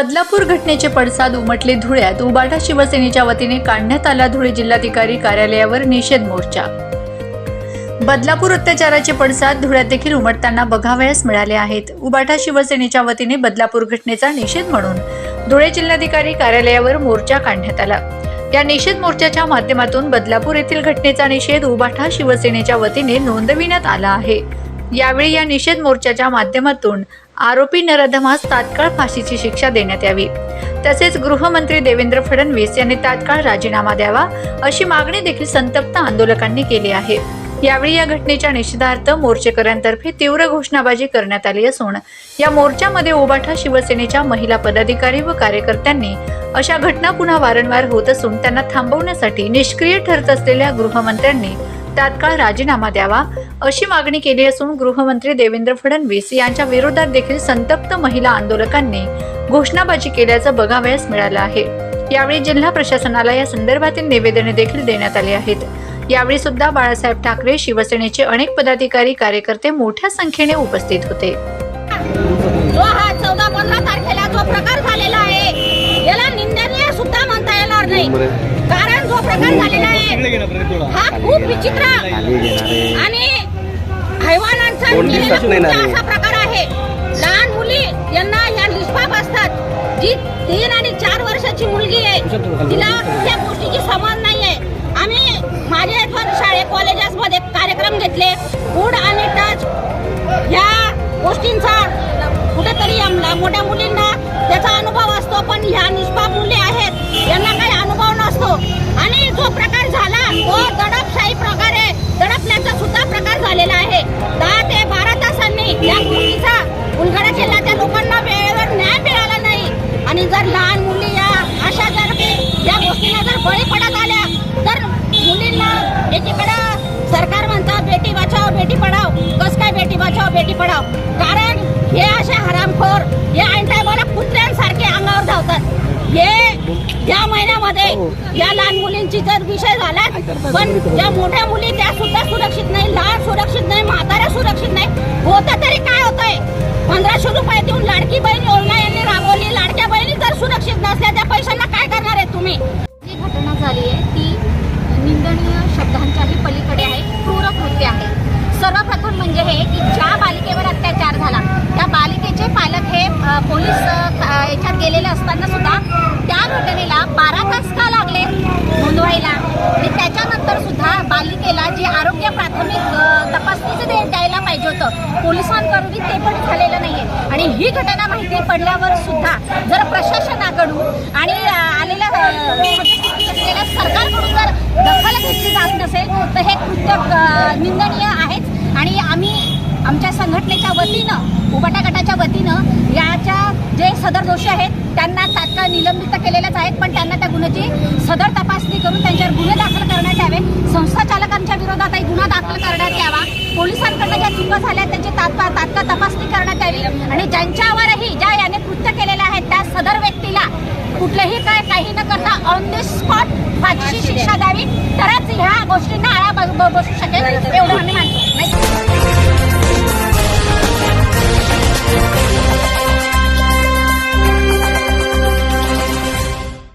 बदलापूर घटनेचे पडसाद उमटले धुळ्यात. उबाटा शिवसेनेच्या वतीने काढण्यात आला धुळे जिल्हाधिकारी कार्यालयावर निषेध मोर्चा. बदलापूर अत्याचाराचे पडसाद धुळ्यात देखील उमटताना बघावयास मिळाले आहेत. उबाटा शिवसेनेच्या वतीने बदलापूर घटनेचा निषेध म्हणून धुळे जिल्हाधिकारी कार्यालयावर मोर्चा काढण्यात आला. या निषेध मोर्चाच्या माध्यमातून बदलापूर येथील घटनेचा निषेध उबाठा शिवसेनेच्या वतीने नोंदविण्यात आला आहे. यावेळी या निषेध मोर्चाच्या माध्यमातून आरोपी नराधमास तात्काळ फाशीची शिक्षा देण्यात यावी. तसेच गृहमंत्री देवेंद्र फडणवीस यांनी तात्काळ राजीनामा द्यावा अशी मागणी देखील संतप्त आंदोलकांनी केली आहे. यावेळी या घटनेच्या निषेधार्थ मोर्चेकऱ्यांतर्फे तीव्र घोषणाबाजी करण्यात आली असून या मोर्चामध्ये उबाठा शिवसेनेच्या महिला पदाधिकारी व कार्यकर्त्यांनी अशा घटना पुन्हा वारंवार होत असून त्यांना थांबवण्यासाठी निष्क्रिय ठरत असलेल्या गृहमंत्र्यांनी तात्काळ राजीनामा द्यावा अशी मागणी केली असून गृहमंत्री देवेंद्र फडणवीस यांच्या विरोधात देखील संतप्त महिला आंदोलकांनी घोषणाबाजी केल्याचं बघावयास मिळालं आहे. यावेळी जिल्हा प्रशासनाला या संदर्भातील निवेदने देखील देण्यात आली आहेत. यावेळी सुद्धा बाळासाहेब ठाकरे शिवसेनेचे अनेक पदाधिकारी कार्यकर्ते मोठ्या संख्येने उपस्थित होते. जो हा चौदा पंधरा तारखेला जो प्रकार झालेला आहे याला निंदनीय सुद्धा म्हणता येणार नाही. कारण जो प्रकार झालेला आहे हा खूप विचित्र नाही ना. असा प्रकार आहे. लहान मुली यांना या निष्पाप असतात. जी तीन आणि चार वर्षाची मुलगी आहे तिला त्या गोष्टीची समज नाही आहे आम्ही माझे पण शाळे कॉलेजेसमध्ये कार्यक्रम घेतले. फूड आणि टच ह्या गोष्टींचा कुठेतरी आमला मोठ्या मुलींना त्याचा अनुभव असतो पण ह्या निष्पाप मुली आहेत. कारण हे असे हरामखोर हे आणताय कुत्र्यांसारखे अंगावर धावतात. हे या महिन्यामध्ये या लहान मुलींची जर विषय झाला पण ज्या मोठ्या मुली त्या सुद्धा सुरक्षित नाही लहान सुरक्षित नाही म्हाताऱ्या सुरक्षित नाही. होतं तरी काय होतंय? पोलीस याच्यात गेलेले असताना सुद्धा त्या घटनेला बारा तास का लागले नोंदवायला? आणि त्याच्यानंतर सुद्धा बालिकेला जे आरोग्य प्राथमिक तपासणीचं दे द्यायला पाहिजे होतं पोलिसांकडून ते पण झालेलं नाहीये. आणि ही घटना माहिती पडल्यावर सुद्धा जर प्रशासनाकडून आणि आलेल्या असलेल्या सरकारकडून जर दखल घेतली जात नसेल तर हे कृत्य निंदनीय आहेच. आणि आम्ही आमच्या संघटनेच्या वतीनं उबाटा गटाच्या वतीनं याच्या जे सदर दोषी आहेत त्यांना तात्काळ निलंबित केलेल्याच आहेत पण त्यांना त्या गुन्ह्याची सदर तपासणी करून त्यांच्यावर गुन्हे दाखल करण्यात यावे. संस्था चालकांच्या विरोधातही गुन्हा दाखल करण्यात यावा. पोलिसांकडनं ज्या चुका झाल्या त्यांची तात्काळ तात्काळ तपासणी करण्यात यावी. आणि ज्यांच्यावरही ज्या याने कृत्य केलेल्या आहेत त्या सदर व्यक्तीला कुठलंही काय काही न करता ऑन द स्पॉट फाशीची शिक्षा द्यावी. तरच ह्या गोष्टींना आळा बसू शकेल एवढं आम्ही